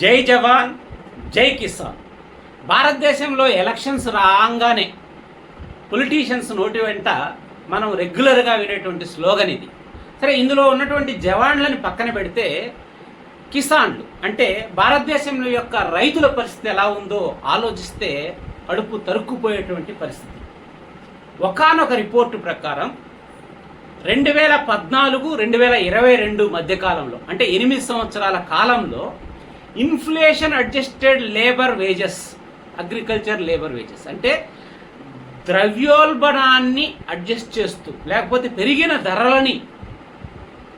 జై జవాన్ జై కిసాన్. భారతదేశంలో ఎలక్షన్స్ రాగానే పొలిటీషియన్స్ నోటి వెంట మనం రెగ్యులర్గా వినేటువంటి స్లోగన్ ఇది. సరే ఇందులో ఉన్నటువంటి జవాన్లని పక్కన పెడితే కిసాన్లు అంటే భారతదేశంలో యొక్క రైతుల పరిస్థితి ఎలా ఉందో ఆలోచిస్తే కడుపు తరుక్కుపోయేటువంటి పరిస్థితి. ఒకానొక రిపోర్టు ప్రకారం రెండు వేల పద్నాలుగు రెండు వేల ఇరవై రెండు మధ్యకాలంలో అంటే ఎనిమిది సంవత్సరాల కాలంలో inflation adjusted labour wages agriculture labour wages. అంటే ద్రవ్యోల్బణాన్ని అడ్జస్ట్ చేస్తూ లేకపోతే పెరిగిన ధరలని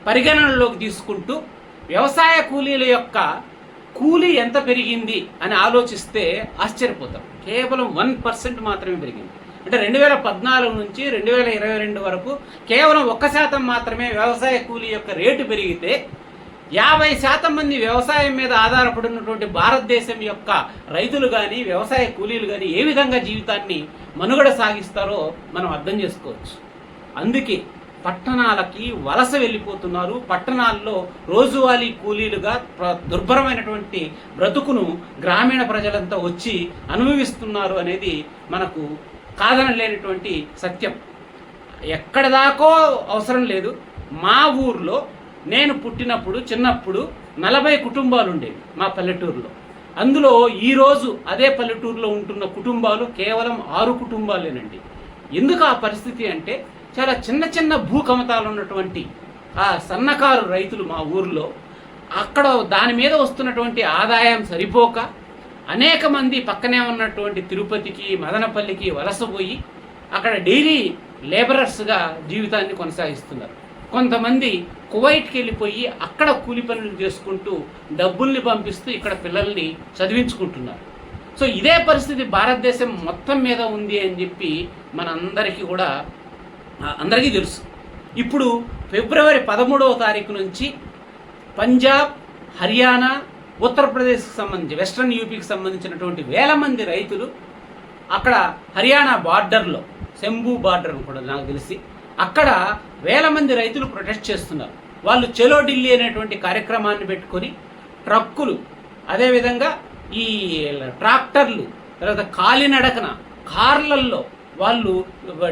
పరిగణనలోకి తీసుకుంటూ వ్యవసాయ కూలీల యొక్క కూలీ ఎంత పెరిగింది అని ఆలోచిస్తే ఆశ్చర్యపోతాం. కేవలం వన్ పర్సెంట్ మాత్రమే పెరిగింది. అంటే రెండు వేల పద్నాలుగు నుంచి రెండు వేల ఇరవై రెండు వరకు కేవలం ఒక్క శాతం మాత్రమే వ్యవసాయ కూలీ యొక్క రేటు పెరిగితే యాభై శాతం మంది వ్యవసాయం మీద ఆధారపడినటువంటి భారతదేశం యొక్క రైతులు కానీ వ్యవసాయ కూలీలు కానీ ఏ విధంగా జీవితాన్ని మనుగడ సాగిస్తారో మనం అర్థం చేసుకోవచ్చు. అందుకే పట్టణాలకి వలస వెళ్ళిపోతున్నారు. పట్టణాల్లో రోజువారీ కూలీలుగా దుర్భరమైనటువంటి బ్రతుకును గ్రామీణ ప్రజలంతా వచ్చి అనుభవిస్తున్నారు అనేది మనకు కాదనలేనటువంటి సత్యం. ఎక్కడ దాకో అవసరం లేదు. మా ఊర్లో నేను పుట్టినప్పుడు చిన్నప్పుడు నలభై కుటుంబాలు ఉండేవి మా పల్లెటూరులో. అందులో ఈరోజు అదే పల్లెటూరులో ఉంటున్న కుటుంబాలు కేవలం ఆరు కుటుంబాలేనండి. ఎందుకు ఆ పరిస్థితి అంటే చాలా చిన్న చిన్న భూకమతాలు ఉన్నటువంటి ఆ సన్నకారు రైతులు మా ఊర్లో అక్కడ దాని మీద వస్తున్నటువంటి ఆదాయం సరిపోక అనేక మంది పక్కనే ఉన్నటువంటి తిరుపతికి మదనపల్లికి వలసపోయి అక్కడ డైలీ లేబరర్స్గా జీవితాన్ని కొనసాగిస్తున్నారు. కొంతమంది కువైట్కి వెళ్ళిపోయి అక్కడ కూలి పనులు చేసుకుంటూ డబ్బుల్ని పంపిస్తూ ఇక్కడ పిల్లల్ని చదివించుకుంటున్నారు. సో ఇదే పరిస్థితి భారతదేశం మొత్తం మీద ఉంది అని చెప్పి మన అందరికీ కూడా అందరికీ తెలుసు. ఇప్పుడు ఫిబ్రవరి పదమూడవ తారీఖు నుంచి పంజాబ్ హర్యానా ఉత్తరప్రదేశ్కి సంబంధించి వెస్ట్రన్ యూపీకి సంబంధించినటువంటి వేల మంది రైతులు అక్కడ హర్యానా బార్డర్లో శంభు బార్డర్ కూడా నాకు తెలిసి అక్కడ వేల మంది రైతులు ప్రొటెస్ట్ చేస్తున్నారు. వాళ్ళు చెలో ఢిల్లీ అనేటువంటి కార్యక్రమాన్ని పెట్టుకొని ట్రక్కులు అదేవిధంగా ఈ ట్రాక్టర్లు తర్వాత కాలినడకన కార్లల్లో వాళ్ళు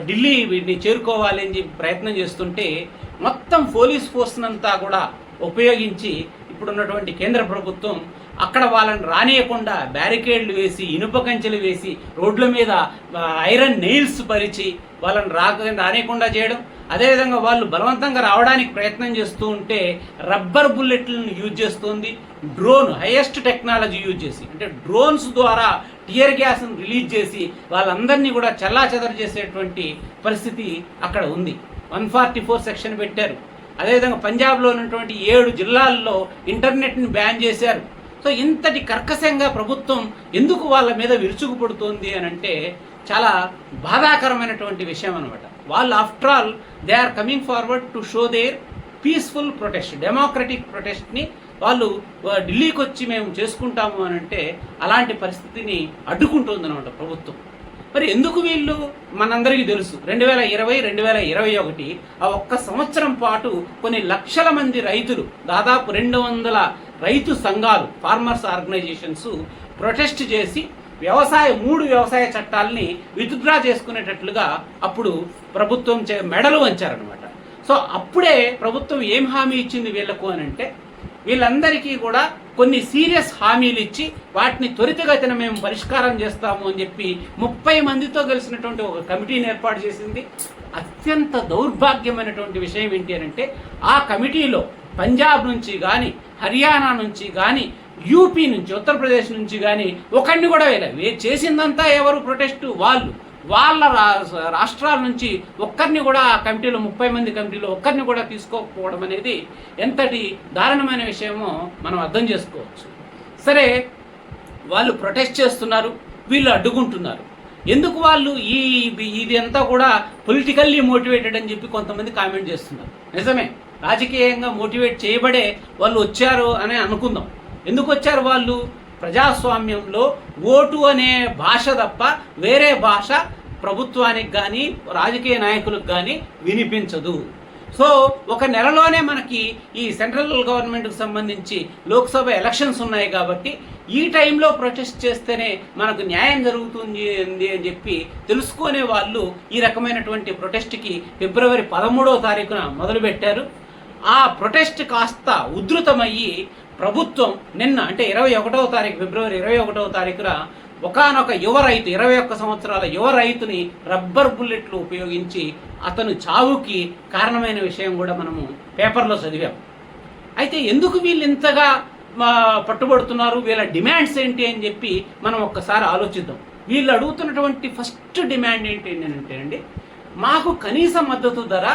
ఢిల్లీని చేరుకోవాలి అని చెప్పి ప్రయత్నం చేస్తుంటే మొత్తం పోలీస్ ఫోర్స్నంతా కూడా ఉపయోగించి ఇప్పుడున్నటువంటి కేంద్ర ప్రభుత్వం అక్కడ వాళ్ళని రానియకుండా బ్యారికేడ్లు వేసి ఇనుప కంచెలు వేసి రోడ్ల మీద ఐరన్ నెయిల్స్ పరిచి వాళ్ళని రాక రానియకుండా చేయడం. అదేవిధంగా వాళ్ళు బలవంతంగా రావడానికి ప్రయత్నం చేస్తూ ఉంటే రబ్బర్ బుల్లెట్లను యూజ్ చేస్తుంది. డ్రోన్ హైయెస్ట్ టెక్నాలజీ యూజ్ చేసి అంటే డ్రోన్స్ ద్వారా టియర్ గ్యాస్ను రిలీజ్ చేసి వాళ్ళందరినీ కూడా చల్లా చేసేటువంటి పరిస్థితి అక్కడ ఉంది. వన్ ఫార్టీ ఫోర్ సెక్షన్ పెట్టారు. అదేవిధంగా పంజాబ్లో ఉన్నటువంటి ఏడు జిల్లాల్లో ఇంటర్నెట్ని బ్యాన్ చేశారు. సో ఇంతటి కర్కశంగా ప్రభుత్వం ఎందుకు వాళ్ళ మీద విరుచుకుపడుతోంది అని అంటే చాలా బాధాకరమైనటువంటి విషయం అనమాట వాళ్ళు after all they are coming forward to show their peaceful protest democratic ప్రొటెస్ట్ని వాళ్ళు ఢిల్లీకి వచ్చి మేము చేసుకుంటాము అని అంటే అలాంటి పరిస్థితిని అడ్డుకుంటుంది అనమాట ప్రభుత్వం. మరి ఎందుకు వీళ్ళు? మనందరికీ తెలుసు. రెండు వేల ఇరవై రెండు వేల ఇరవై ఒకటి ఆ ఒక్క సంవత్సరం పాటు కొన్ని లక్షల మంది రైతులు దాదాపు రెండు వందల రైతు సంఘాలు ఫార్మర్స్ ఆర్గనైజేషన్స్ ప్రొటెస్ట్ చేసి వ్యవసాయ మూడు వ్యవసాయ చట్టాలని విత్డ్రా చేసుకునేటట్లుగా అప్పుడు ప్రభుత్వం చే మెడలు వంచారనమాట సో అప్పుడే ప్రభుత్వం ఏం హామీ ఇచ్చింది వీళ్ళకు అని అంటే వీళ్ళందరికీ కూడా కొన్ని సీరియస్ హామీలు ఇచ్చి వాటిని త్వరితగతిన మేము పరిష్కారం చేస్తాము అని చెప్పి ముప్పై మందితో కలిసినటువంటి ఒక కమిటీని ఏర్పాటు చేసింది. అత్యంత దౌర్భాగ్యమైనటువంటి విషయం ఏంటి అని అంటే ఆ కమిటీలో పంజాబ్ నుంచి కానీ హర్యానా నుంచి కానీ యూపీ నుంచి ఉత్తరప్రదేశ్ నుంచి కానీ ఒకరిని కూడా వేయలేదు చేసిందంతా ఎవరు? ప్రొటెస్ట్ వాళ్ళు. వాళ్ళ రా- రాష్ట్రాల నుంచి ఒక్కరిని కూడా ఆ కమిటీలో ముప్పై మంది కమిటీలో ఒక్కరిని కూడా తీసుకోకపోవడం అనేది ఎంతటి దారుణమైన విషయమో మనం అర్థం చేసుకోవచ్చు. సరే వాళ్ళు ప్రొటెస్ట్ చేస్తున్నారు వీళ్ళు అడ్డుకుంటున్నారు. ఎందుకు వాళ్ళు ఈ ఇది అంతా కూడా పొలిటికల్లీ మోటివేటెడ్ అని చెప్పి కొంతమంది కామెంట్ చేస్తున్నారు? నిజమే. రాజకీయంగా మోటివేట్ చేయబడే వాళ్ళు వచ్చారు అని అనుకుందాం. ఎందుకు వచ్చారు వాళ్ళు? ప్రజాస్వామ్యంలో ఓటు అనే భాష తప్ప వేరే భాష ప్రభుత్వానికి కానీ రాజకీయ నాయకులకు కానీ వినిపించదు. సో ఒక నెలలోనే మనకి ఈ సెంట్రల్ గవర్నమెంట్కి సంబంధించి లోక్సభ ఎలక్షన్స్ ఉన్నాయి కాబట్టి ఈ టైంలో ప్రొటెస్ట్ చేస్తేనే మనకు న్యాయం జరుగుతుంది అని చెప్పి తెలుసుకునే వాళ్ళు ఈ రకమైనటువంటి ప్రొటెస్ట్కి ఫిబ్రవరి పదమూడవ తారీఖున మొదలుపెట్టారు. ఆ ప్రొటెస్ట్ కాస్త ఉధృతమయ్యి ప్రభుత్వం నిన్న అంటే ఇరవై ఒకటవ తారీఖు ఫిబ్రవరి ఇరవై ఒకటవ తారీఖున ఒకనొక యువ రైతు ఇరవై ఒక్క సంవత్సరాల యువ రైతుని రబ్బర్ బుల్లెట్లు ఉపయోగించి అతను చావుకి కారణమైన విషయం కూడా మనము పేపర్లో చదివాం. అయితే ఎందుకు వీళ్ళు ఇంతగా పట్టుబడుతున్నారు? వీళ్ళ డిమాండ్స్ ఏంటి అని చెప్పి మనం ఒక్కసారి ఆలోచిద్దాం. వీళ్ళు అడుగుతున్నటువంటి ఫస్ట్ డిమాండ్ ఏంటి అంటే అండి మాకు కనీస మద్దతు ధర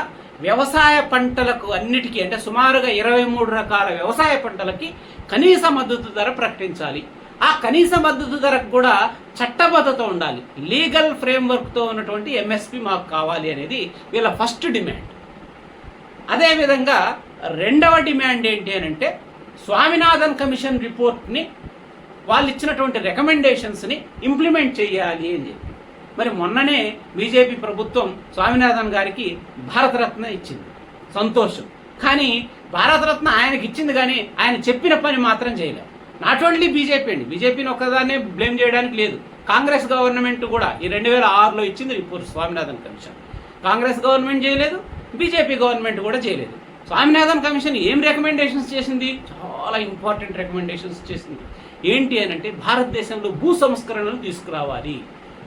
వ్యవసాయ పంటలకు అన్నిటికీ అంటే సుమారుగా ఇరవై మూడు రకాల వ్యవసాయ పంటలకి కనీస మద్దతు ధర ప్రకటించాలి. ఆ కనీస మద్దతు ధరకు కూడా చట్టబద్ధత ఉండాలి. లీగల్ ఫ్రేమ్వర్క్తో ఉన్నటువంటి ఎంఎస్పి మాకు కావాలి అనేది వీళ్ళ ఫస్ట్ డిమాండ్. అదేవిధంగా రెండవ డిమాండ్ ఏంటి అని అంటే స్వామినాథన్ కమిషన్ రిపోర్ట్ని వాళ్ళు ఇచ్చినటువంటి రికమెండేషన్స్ని ఇంప్లిమెంట్ చేయాలి అని చెప్పి. మరి మొన్ననే బీజేపీ ప్రభుత్వం స్వామినాథన్ గారికి భారతరత్న ఇచ్చింది. సంతోషం. కానీ భారతరత్న ఆయనకి ఇచ్చింది కానీ ఆయన చెప్పిన పని మాత్రం చేయలేదు నాట్ ఓన్లీ బీజేపీ అండి బీజేపీని ఒక్కదాన్నే బ్లేమ్ చేయడానికి లేదు. కాంగ్రెస్ గవర్నమెంట్ కూడా ఈ రెండు వేల ఆరులో ఇచ్చింది ఇప్పుడు స్వామినాథన్ కమిషన్. కాంగ్రెస్ గవర్నమెంట్ చేయలేదు బీజేపీ గవర్నమెంట్ కూడా చేయలేదు. స్వామినాథన్ కమిషన్ ఏం రికమెండేషన్స్ చేసింది? చాలా ఇంపార్టెంట్ రికమెండేషన్స్ చేసింది. ఏంటి అని అంటే భారతదేశంలో భూ సంస్కరణలు తీసుకురావాలి.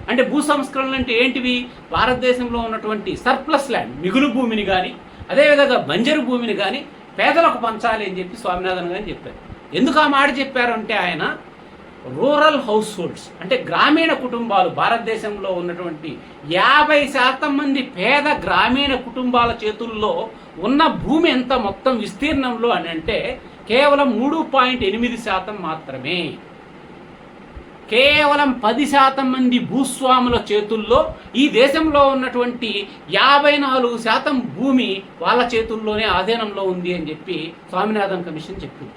అంటే భూ సంస్కరణలు అంటే ఏంటివి? భారతదేశంలో ఉన్నటువంటి సర్ప్లస్ ల్యాండ్ మిగులు భూమిని కానీ అదేవిధంగా బంజరు భూమిని కానీ పేదలకు పంచాలి అని చెప్పి స్వామినాథన్ గారు చెప్పారు. ఎందుకు ఆ మాట చెప్పారంటే ఆయన రూరల్ హౌస్ హోల్డ్స్ అంటే గ్రామీణ కుటుంబాలు భారతదేశంలో ఉన్నటువంటి యాభై శాతం మంది పేద గ్రామీణ కుటుంబాల చేతుల్లో ఉన్న భూమి ఎంత మొత్తం విస్తీర్ణంలో అని అంటే కేవలం మూడు పాయింట్ ఎనిమిది శాతం మాత్రమే. కేవలం పది శాతం మంది భూస్వాముల చేతుల్లో ఈ దేశంలో ఉన్నటువంటి యాభై నాలుగు శాతం భూమి వాళ్ళ చేతుల్లోనే ఆధీనంలో ఉంది అని చెప్పి స్వామినాథన్ కమిషన్ చెప్పింది.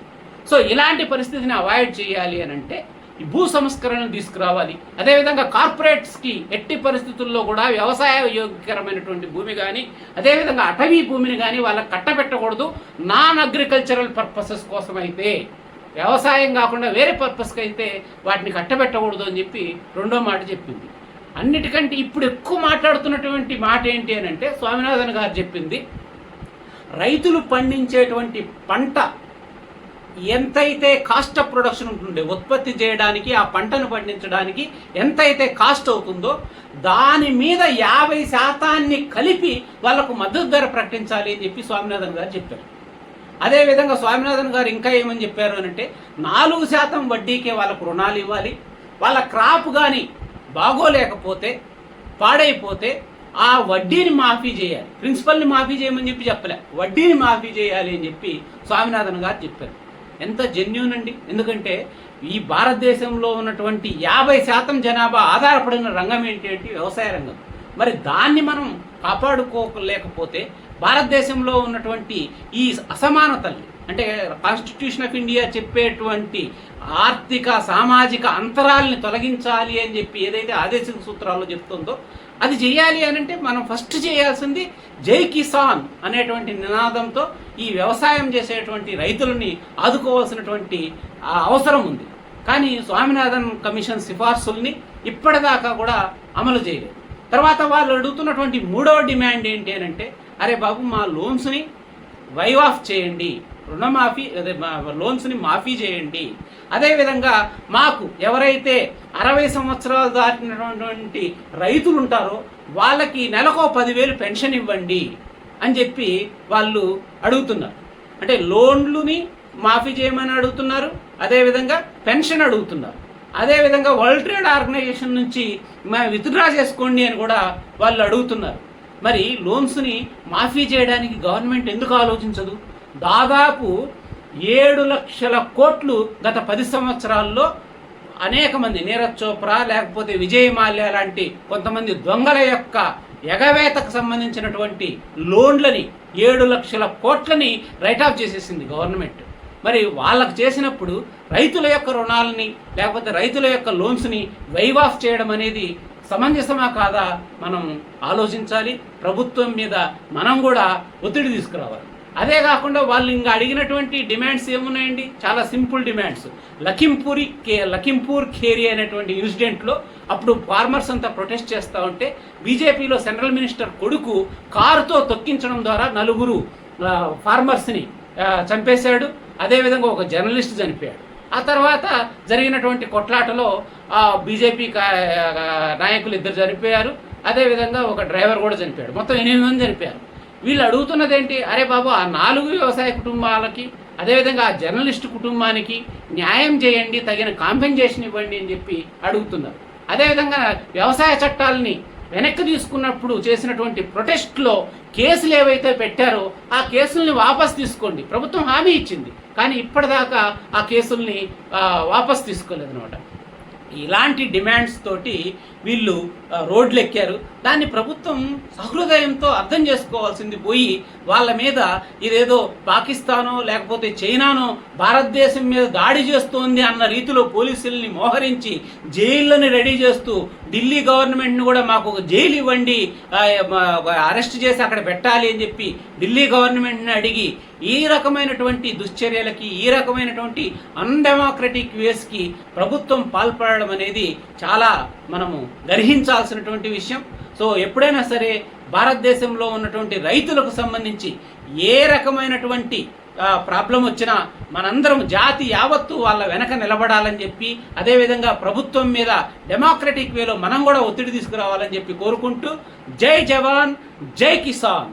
సో ఇలాంటి పరిస్థితిని అవాయిడ్ చేయాలి అని అంటే ఈ భూ సంస్కరణను తీసుకురావాలి. అదేవిధంగా కార్పొరేట్స్కి ఎట్టి పరిస్థితుల్లో కూడా వ్యవసాయ యోగ్యకరమైనటువంటి భూమి కానీ అదేవిధంగా అటవీ భూమిని కానీ వాళ్ళకి కట్టబెట్టకూడదు. నాన్ అగ్రికల్చరల్ పర్పసెస్ కోసం అయితే వ్యవసాయం కాకుండా వేరే పర్పస్కి అయితే వాటిని కట్టబెట్టకూడదు అని చెప్పి రెండో మాట చెప్పింది. అన్నిటికంటే ఇప్పుడు ఎక్కువ మాట్లాడుతున్నటువంటి మాట ఏంటి అని అంటే స్వామినాథన్ గారు చెప్పింది రైతులు పండించేటువంటి పంట ఎంతైతే కాస్ట్ ఆఫ్ ప్రొడక్షన్ ఉంటుండే ఉత్పత్తి చేయడానికి ఆ పంటను పండించడానికి ఎంతైతే కాస్ట్ అవుతుందో దాని మీద యాభై శాతాన్ని కలిపి వాళ్ళకు మద్దతు ధర ప్రకటించాలి అని చెప్పి స్వామినాథన్ గారు చెప్పారు. అదేవిధంగా స్వామినాథన్ గారు ఇంకా ఏమని చెప్పారు అని అంటే నాలుగు శాతం వడ్డీకే వాళ్ళకు రుణాలు ఇవ్వాలి వాళ్ళ క్రాప్ కానీ బాగోలేకపోతే పాడైపోతే ఆ వడ్డీని మాఫీ చేయాలి. ప్రిన్సిపల్ని మాఫీ చేయమని చెప్పి చెప్పలే. వడ్డీని మాఫీ చేయాలి అని చెప్పి స్వామినాథన్ గారు చెప్పారు. ఎంత జెన్యున్ అండి. ఎందుకంటే ఈ భారతదేశంలో ఉన్నటువంటి యాభై శాతం జనాభా ఆధారపడిన రంగం ఏంటి అంటే వ్యవసాయ రంగం. మరి దాన్ని మనం కాపాడుకోలేకపోతే భారతదేశంలో ఉన్నటువంటి ఈ అసమానతల్ని అంటే కాన్స్టిట్యూషన్ ఆఫ్ ఇండియా చెప్పేటువంటి ఆర్థిక సామాజిక అంతరాల్ని తొలగించాలి అని చెప్పి ఏదైతే ఆదేశిక సూత్రాల్లో చెప్తుందో అది చేయాలి అని అంటే మనం ఫస్ట్ చేయాల్సింది జై కిసాన్ అనేటువంటి నినాదంతో ఈ వ్యవసాయం చేసేటువంటి రైతులని ఆదుకోవాల్సినటువంటి అవసరం ఉంది. కానీ స్వామినాథన్ కమిషన్ సిఫార్సుల్ని ఇప్పటిదాకా కూడా అమలు చేయలేదు. తర్వాత వాళ్ళు అడుగుతున్నటువంటి మూడవ డిమాండ్ ఏంటి అని అంటే అరే బాబు మా లోన్స్ని వైవ్ ఆఫ్ చేయండి. రుణమాఫీ అదే మా లోన్స్ని మాఫీ చేయండి. అదేవిధంగా మాకు ఎవరైతే అరవై సంవత్సరాలు దాటినటువంటి రైతులు ఉంటారో వాళ్ళకి నెలకో పదివేలు పెన్షన్ ఇవ్వండి అని చెప్పి వాళ్ళు అడుగుతున్నారు. అంటే లోన్లుని మాఫీ చేయమని అడుగుతున్నారు అదేవిధంగా పెన్షన్ అడుగుతున్నారు. అదేవిధంగా వరల్డ్ ట్రేడ్ ఆర్గనైజేషన్ నుంచి మేము విత్డ్రా చేసుకోండి అని కూడా వాళ్ళు అడుగుతున్నారు. మరి లోన్స్ని మాఫీ చేయడానికి గవర్నమెంట్ ఎందుకు ఆలోచించదు? దాదాపు ఏడు లక్షల కోట్లు గత పది సంవత్సరాల్లో అనేక మంది నీరజ్ చోప్రా లేకపోతే విజయ్ మాల్యా లాంటి కొంతమంది దొంగల యొక్క ఎగవేతకు సంబంధించినటువంటి లోన్లని ఏడు లక్షల కోట్లని రైట్ ఆఫ్ చేసేసింది గవర్నమెంట్. మరి వాళ్ళకు చేసినప్పుడు రైతుల యొక్క రుణాలని లేకపోతే రైతుల యొక్క లోన్స్ని వైవ్ ఆఫ్ చేయడం అనేది సమంజసమా కాదా మనం ఆలోచించాలి. ప్రభుత్వం మీద మనం కూడా ఒత్తిడి తీసుకురావాలి. అదే కాకుండా వాళ్ళు ఇంకా అడిగినటువంటి డిమాండ్స్ ఏమున్నాయండి? చాలా సింపుల్ డిమాండ్స్. లఖింపూరి కే లఖింపూర్ ఖేరి అనేటువంటి ఇన్సిడెంట్లో అప్పుడు ఫార్మర్స్ అంతా ప్రొటెస్ట్ చేస్తూ ఉంటే బీజేపీలో సెంట్రల్ మినిస్టర్ కొడుకు కారుతో తొక్కించడం ద్వారా నలుగురు ఫార్మర్స్ని చంపేశాడు. అదేవిధంగా ఒక జర్నలిస్ట్ చనిపోయాడు. ఆ తర్వాత జరిగినటువంటి కొట్లాటలో ఆ బీజేపీ నాయకులు ఇద్దరు చనిపోయారు. అదేవిధంగా ఒక డ్రైవర్ కూడా చనిపోయాడు. మొత్తం ఎనిమిది మంది చనిపోయారు. వీళ్ళు అడుగుతున్నది ఏంటి అరే బాబు ఆ నాలుగు వ్యవసాయ కుటుంబాలకి అదేవిధంగా ఆ జర్నలిస్ట్ కుటుంబానికి న్యాయం చేయండి తగిన కాంపెన్సేషన్ ఇవ్వండి అని చెప్పి అడుగుతున్నారు. అదేవిధంగా వ్యవసాయ చట్టాలని వెనక్కి తీసుకున్నప్పుడు చేసినటువంటి ప్రొటెస్ట్లో కేసులు ఏవైతే పెట్టారో ఆ కేసుల్ని వాపస్ తీసుకోండి. ప్రభుత్వం హామీ ఇచ్చింది. కానీ ఇప్పటిదాకా ఆ కేసుల్ని వాపస్ తీసుకోలేదు అనమాట ఇలాంటి డిమాండ్స్ తోటి వీళ్ళు రోడ్లు ఎక్కారు దాన్ని ప్రభుత్వం సహృదయంతో అర్థం చేసుకోవాల్సింది పోయి వాళ్ళ మీద ఇదేదో పాకిస్తానో లేకపోతే చైనానో భారతదేశం మీద దాడి చేస్తోంది అన్న రీతిలో పోలీసుల్ని మోహరించి జైళ్ళని రెడీ చేస్తూ ఢిల్లీ గవర్నమెంట్ని కూడా మాకు ఒక జైలు ఇవ్వండి అరెస్ట్ చేసి అక్కడ పెట్టాలి అని చెప్పి ఢిల్లీ గవర్నమెంట్ని అడిగి ఈ రకమైనటువంటి దుశ్చర్యలకి ఈ రకమైనటువంటి అన్డెమోక్రటిక్ వేస్కి ప్రభుత్వం పాల్పడడం అనేది చాలా మనము గర్హించాల్సినటువంటి విషయం. సో ఎప్పుడైనా సరే భారతదేశంలో ఉన్నటువంటి రైతులకు సంబంధించి ఏ రకమైనటువంటి ప్రాబ్లం వచ్చినా మనందరం జాతి యావత్తు వాళ్ళ వెనక నిలబడాలని చెప్పి అదేవిధంగా ప్రభుత్వం మీద డెమోక్రటిక్ వేలో మనం కూడా ఒత్తిడి తీసుకురావాలని చెప్పి కోరుకుంటూ జై జవాన్ జై కిసాన్.